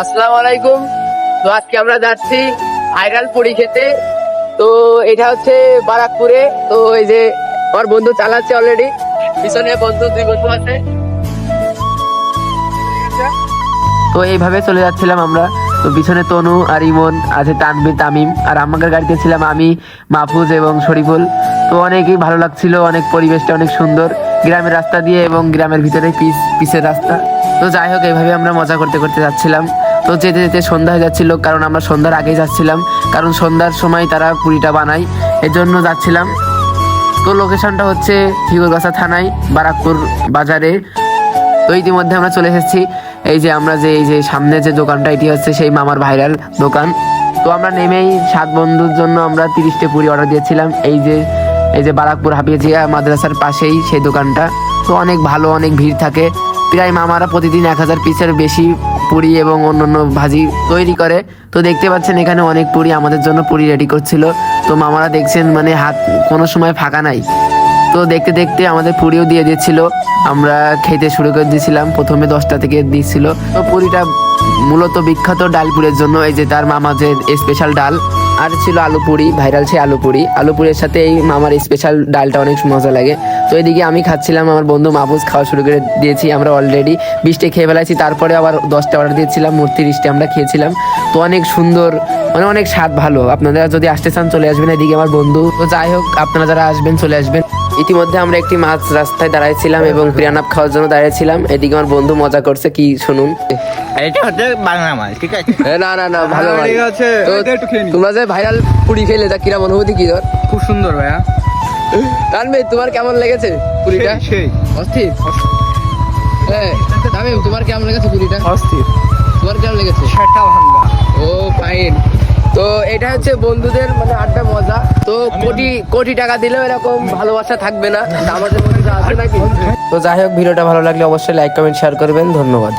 আলাইকুম। তো আজকে আমরা যাচ্ছি ভাইরাল পুরি খেতে। তো এটা হচ্ছে বারাকপুরে। তো এই যে আমার বন্ধু চালাচ্ছে অলরেডি পিছনে বন্ধু দুই বন্ধু আছে। তো এইভাবে চলে যাচ্ছিলাম আমরা। তো পিছনে তনু আর ইমন আছে তানবির, তামিম, আর আমাদের গাড়িতে ছিলাম আমি, মাহফুজ এবং শরীফুল। তো অনেকই ভালো লাগছিল, অনেক পরিবেশটা অনেক সুন্দর। গ্রামের রাস্তা দিয়ে এবং গ্রামের ভিতরে পিস পিসের রাস্তা। তো যাই হোক, এইভাবে আমরা মজা করতে করতে যাচ্ছিলাম। তো যেতে যেতে সন্ধ্যা হয়ে যাচ্ছিল, কারণ আমরা সন্ধ্যার আগেই যাচ্ছিলাম, কারণ সন্ধ্যার সময় তারা পুরিটা বানায় এর জন্য যাচ্ছিলাম। তো লোকেশনটা হচ্ছে ফিগরগাছা থানায়, বারাকপুর বাজারে। তো ইতিমধ্যে আমরা চলে এসেছি, এই যে আমরা যে, এই যে সামনে যে দোকানটা, এটি হচ্ছে সেই মামার ভাইরাল দোকান। তো আমরা নেমেই সাত বন্ধুর জন্য আমরা তিরিশটা পুরি অর্ডার দিয়েছিলাম, এই যে এই যে বারাকপুর হাফিজিয়া মাদ্রাসার পাশেই সেই দোকানটা। তো অনেক ভালো, অনেক ভিড় থাকে। প্রায় মামারা প্রতিদিন এক হাজার পিসের বেশি পুরি এবং অন্যান্য ভাজি তৈরি করে। তো দেখতে পাচ্ছেন এখানে অনেক পুরি আমাদের জন্য পুরি রেডি করছিল। তো মামারা দেখছেন মানে হাত কোনো সময় ফাঁকা নাই। তো দেখতে দেখতে আমাদের পুরিও দিয়ে দিচ্ছিল। আমরা খেতে শুরু করে দিয়েছিলাম। প্রথমে দশটা থেকে দিচ্ছিল। তো পুরিটা মূলত বিখ্যাত ডালপুরের জন্য। এই যে তার মামা যে স্পেশাল ডাল আর ছিল আলু পুরি ভাইরাল ছিল আলু পুরি। আলু পুরির সাথে এই আমার স্পেশাল ডালটা অনেক মজা লাগে। তো এদিকে আমি খাচ্ছিলাম, আমার বন্ধু মাহফুজ খাওয়া শুরু করে দিয়েছি, আমরা অলরেডি বিশটা খেয়ে ফেলাইছি। তারপরে আবার দশটা অর্ডার দিয়েছিলাম মোট তিরিশটা আমরা খেয়েছিলাম। তো অনেক সুন্দর মানে অনেক স্বাদ ভালো। আপনারা যদি আসতে চান, চলে আসবেন। এদিকে আমার বন্ধু। তো যাই হোক, আপনারা যারা আসবেন, চলে আসবেন। ইতিমধ্যে আমরা একটি মাছ রাস্তায় দাঁড়াইছিলাম এবং পিরানাপ খাওয়ার জন্য দাঁড়িয়েছিলাম এদিকে আমার বন্ধু মজা করছে কি শুনুন? এটা হচ্ছে বাংলা মাল ঠিক আছে? না না না ভালো আছে। তোমরা যে ভাইরাল পুরি খেলে তা কিরাম অনুভূতি কি তোর? খুব সুন্দর ভাইয়া। জানবে তোমার কেমন লেগেছে পুরিটা? অস্থির? হ্যাঁ তোমার কেমন লেগেছে পুরিটা? অস্থির। তোমার কেমন লেগেছে? সেটা ভাঙ্গা। Oh fine. তো এটা হচ্ছে বন্ধুদের মানে আড্ডা মজা। কোটি কোটি টাকা দিলেও এরকম ভালোবাসা থাকবে না। আমাদের মধ্যে আছে নাকি? তো যাই হোক ভিডিওটা ভালো লাগলে অবশ্যই লাইক কমেন্ট শেয়ার করবেন। ধন্যবাদ।